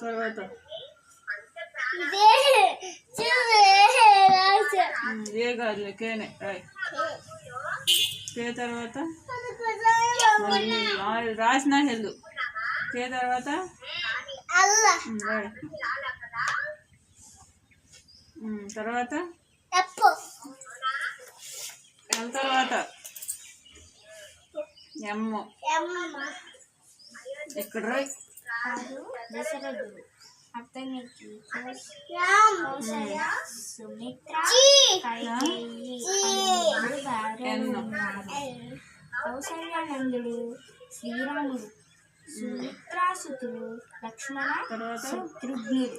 తర్వాత? ఏ కాదులే కేనే కే తర్వాత రాసిన హెల్లు కే తర్వాత తర్వాత తర్వాత? ఎమ్మ. ఇక్కడ దశరథుడు అతనికి సుమిత్ర. కౌసల్యానందుడు శ్రీరాముడు సుమిత్రాసుతుడు లక్ష్మణ శత్రుఘ్నుడు.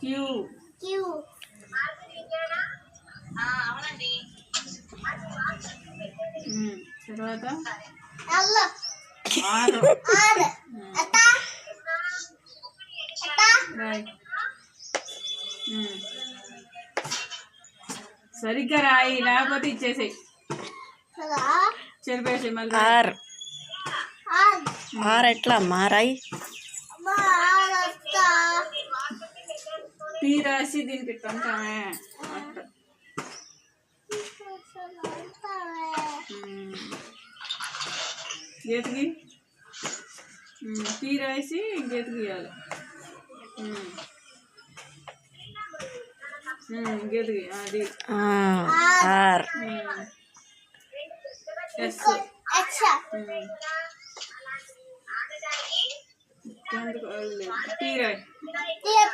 క్యూ. క్యూ. తర్వాత? ఆరు. సరిగ్గా రాయి లేకపోతే ఇచ్చేసేయి. చెరిపేసి మళ్ళీ. ఆర్. ఎట్లా? మారాయి फिर ऐसी दिन कीर्तन का है। हम्म। गेत गी हम्म, फिर ऐसी गेत गी आल गेत गी आदि आर। हम्म। अच्छा। तीर तीर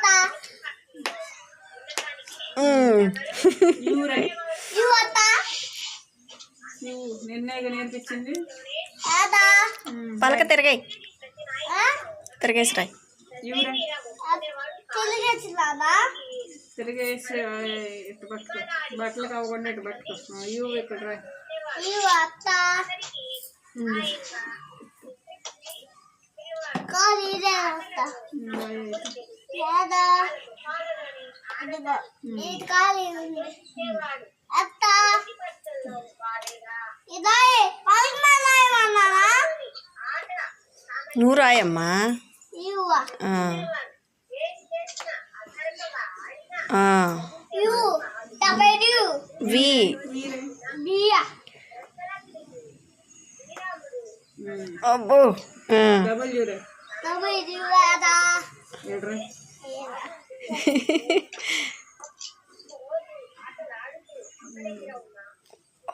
నేర్పించింది పలక తిరిగాయి తిరిగేసి రాయి రాయ్ తిరిగేసి ఇటు పట్టుకో బట్టలు కావకుండా ఇటు పట్టుకో ఆ, యూ ఇక్కడ రాయ్ యువత ఉమ్. నువ్వు రాయమ్మా వి. అబ్బో. డబల్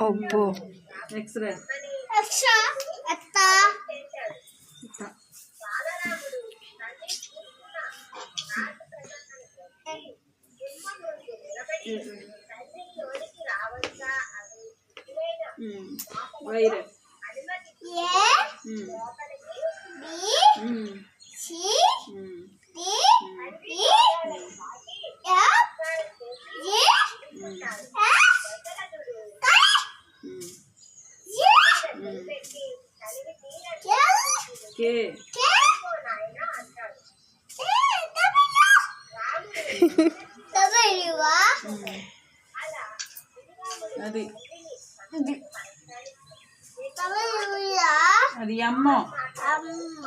అబ్బో ఎక్స్ రాయ్ అక్ష అత్త ఇట్ట. ఏడు రాయ్. ఉమ్. వై రాయ్ A. B. C K K A W W ఉమ్. అది డబ్ల్యూ అది అమ్మ అమ్మ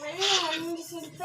మళ్ళీ ఎన్ని శిల్ప